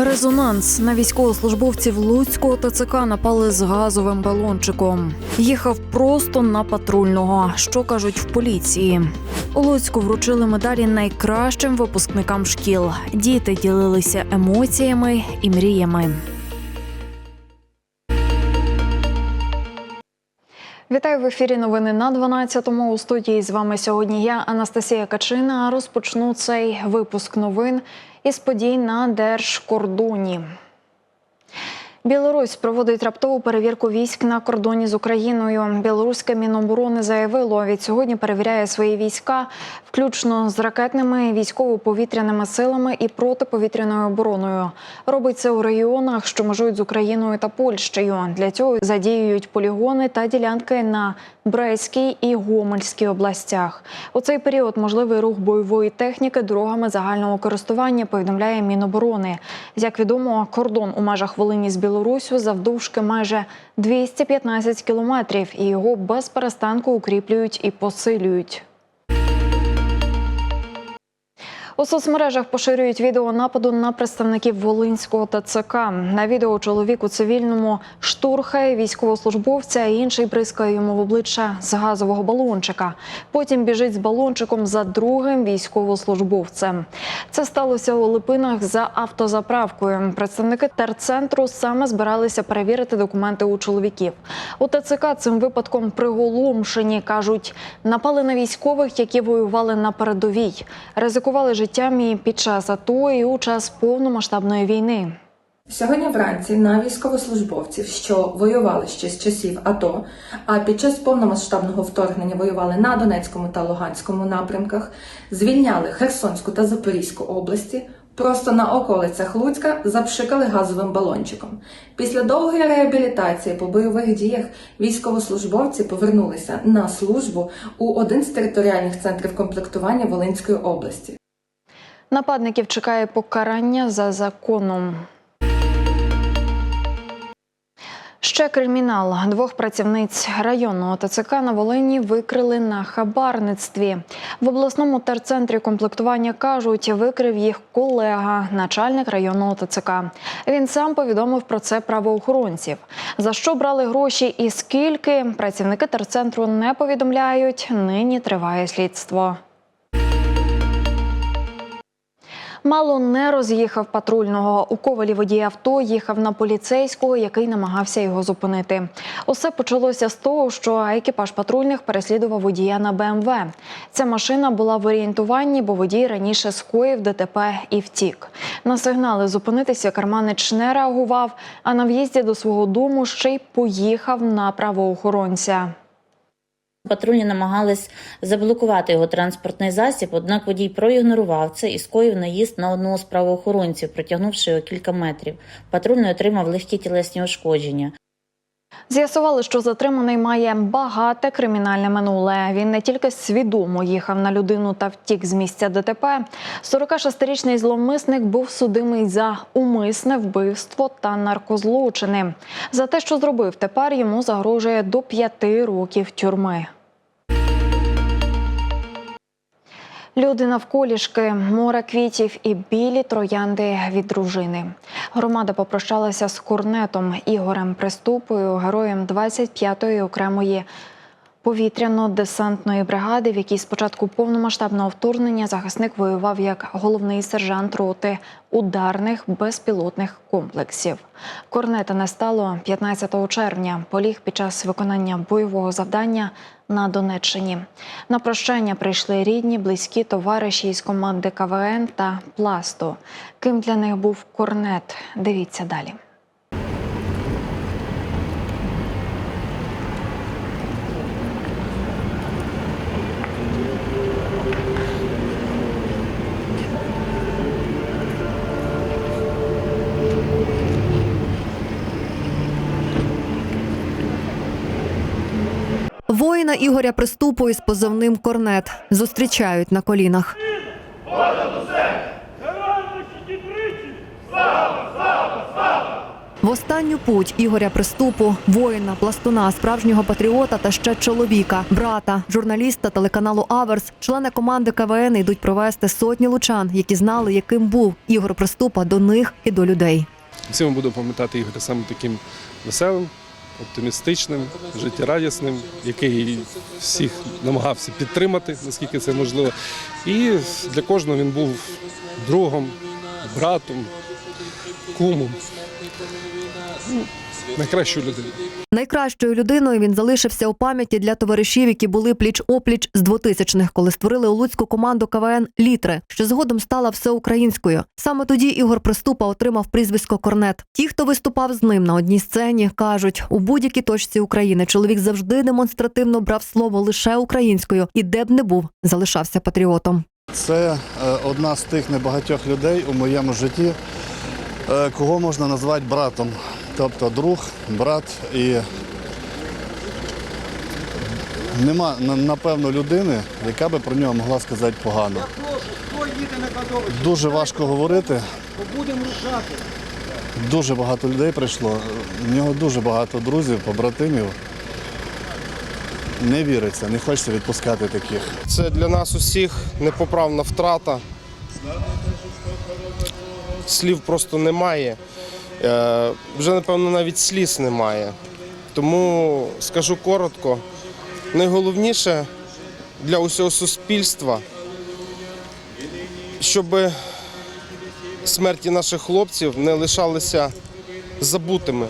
Резонанс на військовослужбовців Луцького ТЦК напали з газовим балончиком. Їхав просто на патрульного. Що кажуть в поліції? У Луцьку вручили медалі найкращим випускникам шкіл. Діти ділилися емоціями і мріями. Вітаю в ефірі. Новини на 12-му. У студії з вами сьогодні я, Анастасія Качина. Розпочну цей випуск новин із подій на держкордоні. Білорусь проводить раптову перевірку військ на кордоні з Україною. Білоруське міноборони заявило, від сьогодні перевіряє свої війська, включно з ракетними, військово-повітряними силами і протиповітряною обороною. Робить це у регіонах, що межують з Україною та Польщею. Для цього задіюють полігони та ділянки на Брейській і Гомельській областях. У цей період можливий рух бойової техніки дорогами загального користування. Повідомляє Міноборони. Як відомо, кордон у межах Волині з Білоруссю завдовжки майже 215 кілометрів, і його без перестанку укріплюють і посилюють. У соцмережах поширюють відео нападу на представників Волинського ТЦК. На відео чоловік у цивільному штурхає військовослужбовця, а інший бризкає йому в обличчя з газового балончика. Потім біжить з балончиком за другим військовослужбовцем. Це сталося у Липинах за автозаправкою. Представники терцентру саме збиралися перевірити документи у чоловіків. У ТЦК цим випадком приголомшені кажуть, напали на військових, які воювали на передовій, ризикували життям і під час АТО і у час повномасштабної війни. Сьогодні вранці на військовослужбовців, що воювали ще з часів АТО, а під час повномасштабного вторгнення воювали на Донецькому та Луганському напрямках, звільняли Херсонську та Запорізьку області, просто на околицях Луцька запшикали газовим балончиком. Після довгої реабілітації по бойових діях військовослужбовці повернулися на службу у один з територіальних центрів комплектування Волинської області. Нападників чекає покарання за законом. Ще кримінал. Двох працівниць районного ТЦК на Волині викрили на хабарництві. В обласному терцентрі комплектування кажуть, викрив їх колега, начальник районного ТЦК. Він сам повідомив про це правоохоронців. За що брали гроші і скільки працівники терцентру не повідомляють. Нині триває слідство. Мало не роз'їхав патрульного. У ковалі водій авто їхав на поліцейського, який намагався його зупинити. Усе почалося з того, що екіпаж патрульних переслідував водія на БМВ. Ця машина була в орієнтуванні, бо водій раніше скоїв ДТП і втік. На сигнали зупинитися карманич не реагував, а на в'їзді до свого дому ще й поїхав на правоохоронця. Патрульні намагались заблокувати його транспортний засіб, однак водій проігнорував це і скоїв наїзд на одного з правоохоронців, протягнувши його кілька метрів. Патрульний отримав легкі тілесні ушкодження. З'ясували, що затриманий має багате кримінальне минуле. Він не тільки свідомо їхав на людину та втік з місця ДТП. 46-річний зловмисник був судимий за умисне вбивство та наркозлочини. За те, що зробив, тепер йому загрожує до п'яти років тюрми. Люди навколішки, море квітів і білі троянди від дружини. Громада попрощалася з корнетом Ігорем Приступою, героєм 25-ї окремої повітряно-десантної бригади, в якій з початку повномасштабного вторгнення захисник воював як головний сержант роти ударних безпілотних комплексів. Корнета не стало 15 червня. Поліг під час виконання бойового завдання на Донеччині. На прощання прийшли рідні, близькі товариші із команди КВН та Пласту. Ким для них був корнет? Дивіться далі. Воїна Ігоря Приступу із позивним Корнет зустрічають на колінах. В останню путь Ігоря Приступу, воїна, пластуна, справжнього патріота та ще чоловіка, брата, журналіста телеканалу Аверс, члени команди КВН йдуть провести сотні лучан, які знали, яким був Ігор Приступа до них і до людей. Всім буду пам'ятати Ігоря саме таким веселим, оптимістичним, життєрадісним, який всіх намагався підтримати, наскільки це можливо. І для кожного він був другом, братом, кумом. Найкращою людиною. Найкращою людиною він залишився у пам'яті для товаришів, які були пліч-опліч з 2000-х, коли створили у Луцьку команду КВН Літри, що згодом стала всеукраїнською. Саме тоді Ігор Приступа отримав прізвисько Корнет. Ті, хто виступав з ним на одній сцені, кажуть, у будь-якій точці України чоловік завжди демонстративно брав слово лише українською і де б не був, залишався патріотом. Це е, одна з тих небагатьох людей у моєму житті, е, кого можна назвати братом. Тобто друг, брат і нема напевно людини, яка би про нього могла сказати погано. Дуже важко говорити. Будемо рушати. Дуже багато людей прийшло. У нього дуже багато друзів, побратимів. Не віриться, не хочеться відпускати таких. Це для нас усіх непоправна втрата. Слів просто немає. Е, Вже, напевно, навіть сліз немає. Тому скажу коротко, найголовніше для усього суспільства, щоб смерті наших хлопців не лишалися забутими.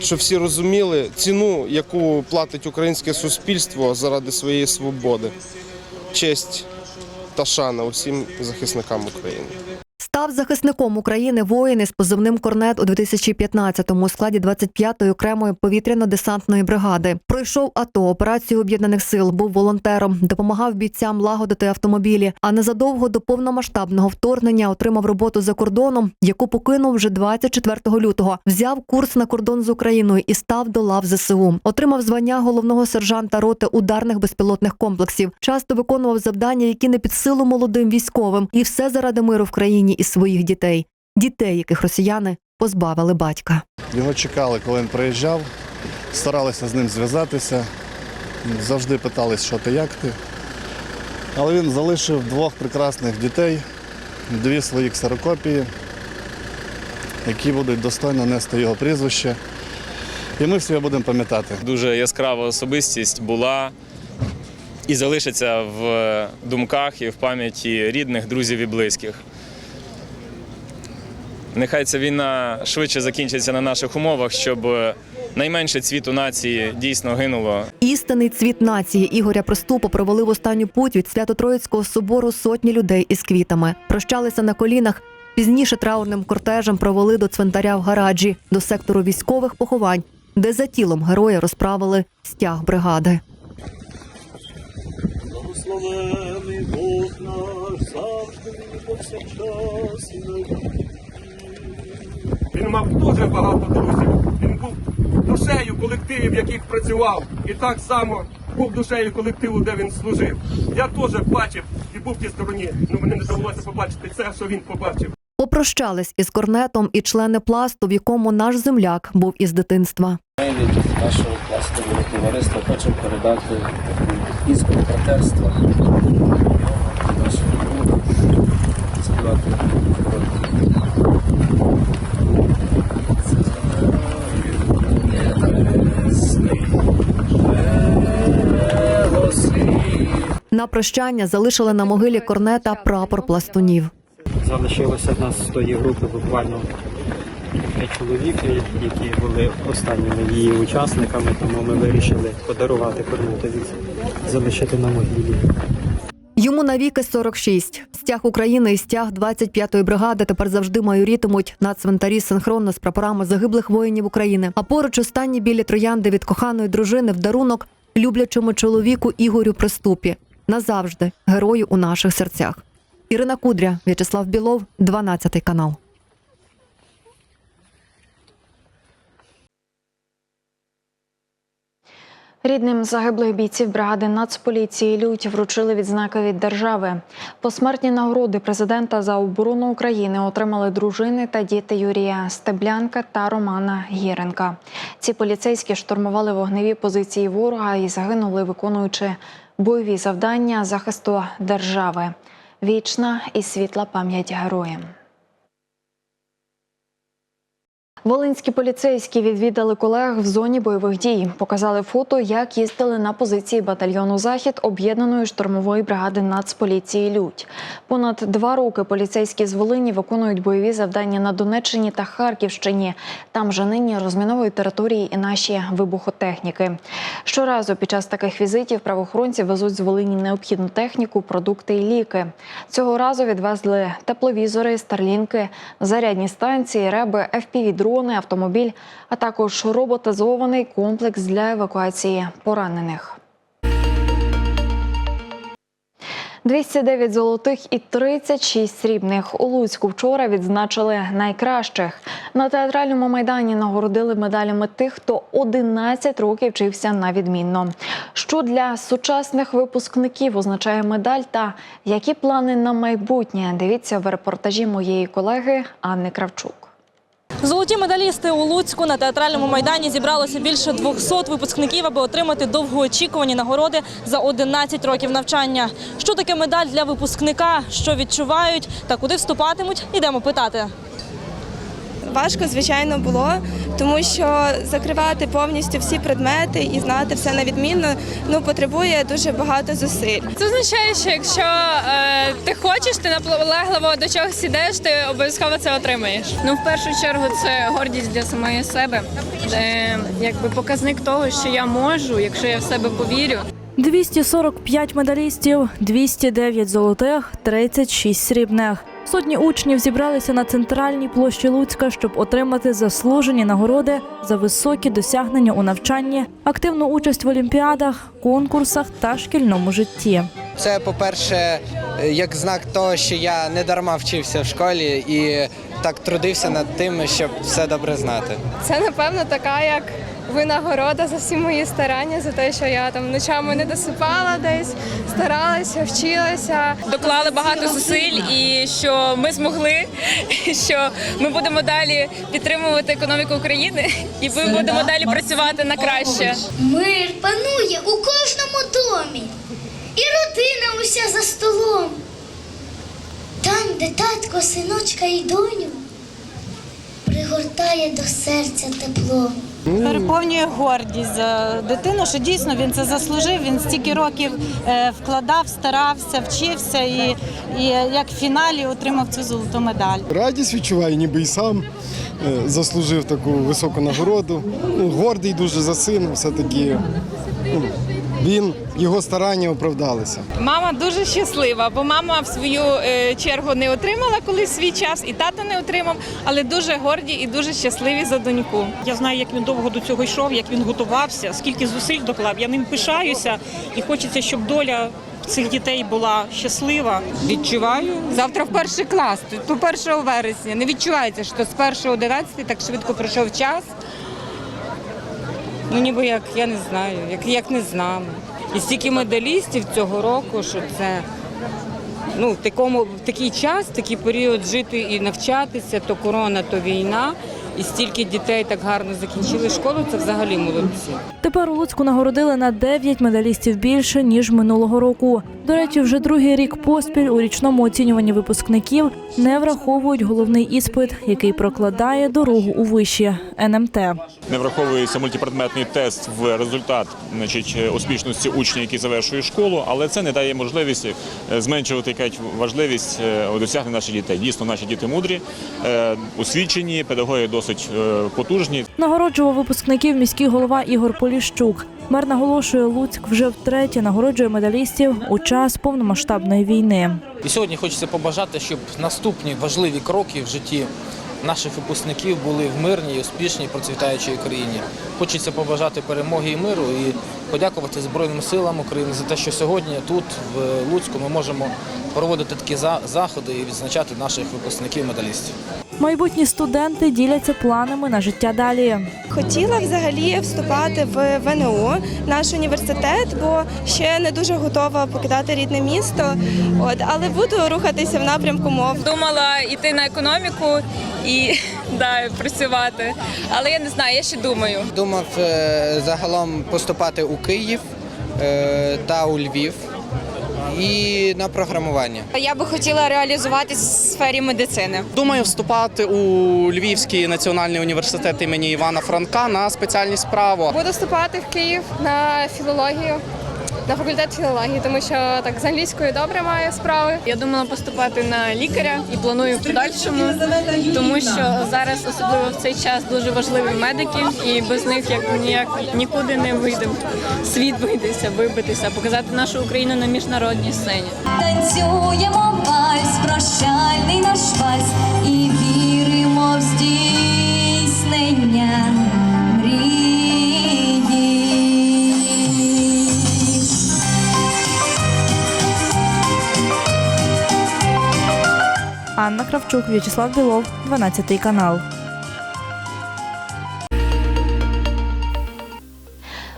Щоб всі розуміли ціну, яку платить українське суспільство заради своєї свободи, честь та шана усім захисникам України. Захисником України воїн із позивним Корнет у 2015-му у складі 25-ї окремої повітряно-десантної бригади. Пройшов АТО, операцію об'єднаних сил, був волонтером, допомагав бійцям лагодити автомобілі. А незадовго до повномасштабного вторгнення отримав роботу за кордоном, яку покинув вже 24 лютого. Взяв курс на кордон з Україною і став до лав ЗСУ. Отримав звання головного сержанта роти ударних безпілотних комплексів. Часто виконував завдання, які не під силу молодим військовим, і все заради миру в країні і своїх дітей, дітей, яких росіяни позбавили батька. Його чекали, коли він приїжджав, старалися з ним зв'язатися, завжди питались, що ти, як ти. Але він залишив двох прекрасних дітей, дві свої ксерокопії, які будуть достойно нести його прізвище. І ми всі будемо пам'ятати. Дуже яскрава особистість була і залишиться в думках і в пам'яті рідних, друзів і близьких. Нехай ця війна швидше закінчиться на наших умовах, щоб найменше цвіту нації дійсно гинуло Істинний цвіт нації Ігоря Проступа провели в останню путь від Свято-Троїцького собору сотні людей із квітами. Прощалися на колінах. Пізніше траурним кортежем провели до цвинтаря в гараджі, до сектору військових поховань, де за тілом героя розправили стяг бригади. Благословений Бог наш, завжди повсякчас і. Він мав дуже багато друзів. Він був душею колективів, в яких працював, і так само був душею колективу, де він служив. Я теж бачив і був в тій стороні. Ну мені не довелося побачити це, що він побачив. Попрощались із корнетом і члени пласту, в якому наш земляк був із дитинства. Ми від нашого пластового товариства хочемо передати іску братерства сказати На прощання залишили на могилі корнета прапор пластунів. Залишилося в нас з тої групи буквально п'ять чоловік, які були останніми її учасниками, тому ми вирішили подарувати корнетові, залишити на могилі. Йому навіки 46. Стяг України і стяг 25-ї бригади тепер завжди майорітимуть на цвинтарі синхронно з прапорами загиблих воїнів України. А поруч останні білі троянди від коханої дружини в дарунок люблячому чоловіку Ігорю Приступі. Назавжди герою у наших серцях. Ірина Кудря, В'ячеслав Білов, 12 канал. Рідним загиблих бійців бригади Нацполіції Лють вручили відзнаки від держави. Посмертні нагороди президента за оборону України отримали дружини та діти Юрія Стеблянка та Романа Гіренка. Ці поліцейські штурмували вогневі позиції ворога і загинули, виконуючи бойові завдання захисту держави. Вічна і світла пам'ять героям. Волинські поліцейські відвідали колег в зоні бойових дій. Показали фото, як їздили на позиції батальйону Захід об'єднаної штурмової бригади Нацполіції Людь. Понад два роки поліцейські з Волині виконують бойові завдання на Донеччині та Харківщині. Там же нині розміновують території і наші вибухотехніки. Щоразу під час таких візитів правоохоронці везуть з Волині необхідну техніку, продукти і ліки. Цього разу відвезли тепловізори, старлінки, зарядні станції, реби, FPV-дрони, автомобіль, а також роботизований комплекс для евакуації поранених. 209 золотих і 36 срібних. У Луцьку вчора відзначили найкращих. На театральному майдані нагородили медалями тих, хто 11 років вчився на відмінно. Що для сучасних випускників означає медаль та які плани на майбутнє? Дивіться в репортажі моєї колеги Анни Кравчук. Золоті медалісти у Луцьку на театральному майдані зібралося більше 200 випускників, аби отримати довгоочікувані нагороди за 11 років навчання. Що таке медаль для випускника? Що відчувають та куди вступатимуть? Ідемо питати. Важко, звичайно, було, тому що закривати повністю всі предмети і знати все на відмінно ну потребує дуже багато зусиль. Це означає, що якщо е, ти хочеш, ти наполегливо до чогось ідеш, ти обов'язково це отримаєш. Ну, в першу чергу, це гордість для самої себе, е, якби показник того, що я можу, якщо я в себе повірю. 245 медалістів, 209 золотих, 36 срібних. Сотні учнів зібралися на центральній площі Луцька, щоб отримати заслужені нагороди за високі досягнення у навчанні, активну участь в олімпіадах, конкурсах та шкільному житті. Це, по-перше, як знак того, що я не дарма вчився в школі і так трудився над тим, щоб все добре знати. Це напевно така як винагорода за всі мої старання, за те, що я там ночами не досипала десь, старалася, вчилася. Доклали багато зусиль, і що ми змогли, що ми будемо далі підтримувати економіку України, і ми будемо далі працювати на краще. Мир панує у кожному домі, і родина уся за столом. Там, де татко, синочка і доню, пригортає до серця тепло. Переповнює гордість за дитину, що дійсно він це заслужив. Він стільки років е, вкладав, старався, вчився і, і як в фіналі отримав цю золоту медаль. Радість відчуваю, ніби і сам е, заслужив таку високу нагороду. Ну, гордий дуже за сина, все-таки ну, він, його старання оправдалися. Мама дуже щаслива, бо мама в свою е, чергу не отримала колись свій час, і тато не отримав, але дуже горді і дуже щасливі за доньку. Я знаю, як він довго до цього йшов, як він готувався, скільки зусиль доклав. Я ним пишаюся і хочеться, щоб доля цих дітей була щаслива. Відчуваю завтра в перший клас, то 1 вересня. Не відчувається, що з 1 11 так швидко пройшов час. Ну ніби як я не знаю, як, як не з нами. І стільки медалістів цього року, що це ну в такому в такий час, такий період жити і навчатися, то корона, то війна. І стільки дітей так гарно закінчили школу, це взагалі молодці. Тепер у Луцьку нагородили на 9 медалістів більше ніж минулого року. До речі, вже другий рік поспіль у річному оцінюванні випускників не враховують головний іспит, який прокладає дорогу у виші НМТ. Не враховується мультипредметний тест в результат значить, успішності учня, який завершує школу, але це не дає можливості е, зменшувати важливість е, досягнень наших дітей. Дійсно, наші діти мудрі, е, освічені, педагоги досить е, потужні. Нагороджував випускників міський голова Ігор Поліщук. Мер наголошує, Луцьк вже втретє нагороджує медалістів у час повномасштабної війни. І сьогодні хочеться побажати, щоб наступні важливі кроки в житті наших випускників були в мирній, успішній, процвітаючій країні. Хочеться побажати перемоги і миру і подякувати Збройним силам України за те, що сьогодні тут, в Луцьку, ми можемо проводити такі за- заходи і відзначати наших випускників-медалістів. Майбутні студенти діляться планами на життя далі. Хотіла взагалі вступати в ВНУ, наш університет, бо ще не дуже готова покидати рідне місто. От але буду рухатися в напрямку мов. Думала йти на економіку і да, працювати. Але я не знаю, я ще думаю. Думав е, загалом поступати у Київ е, та у Львів і на програмування. Я би хотіла реалізуватися в сфері медицини. Думаю вступати у Львівський національний університет імені Івана Франка на спеціальність право. Буду вступати в Київ на філологію. На факультет філології, тому що так з англійською добре маю справи. Я думала поступати на лікаря і планую в подальшому, тому що зараз, особливо в цей час, дуже важливі медики, і без них як ніяк нікуди не вийдемо. Світ вийдеться, вибитися, показати нашу Україну на міжнародній сцені. Танцюємо вальс, прощальний наш вальс і віримо в здійснення Анна Кравчук, В'ячеслав Білов, 12 канал.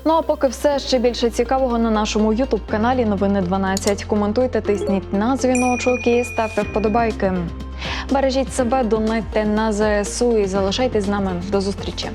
Ну а поки все ще більше цікавого на нашому Ютуб каналі Новини 12. Коментуйте, тисніть на дзвіночок і ставте вподобайки. Бережіть себе, донайте на ЗСУ і залишайтесь з нами. До зустрічі.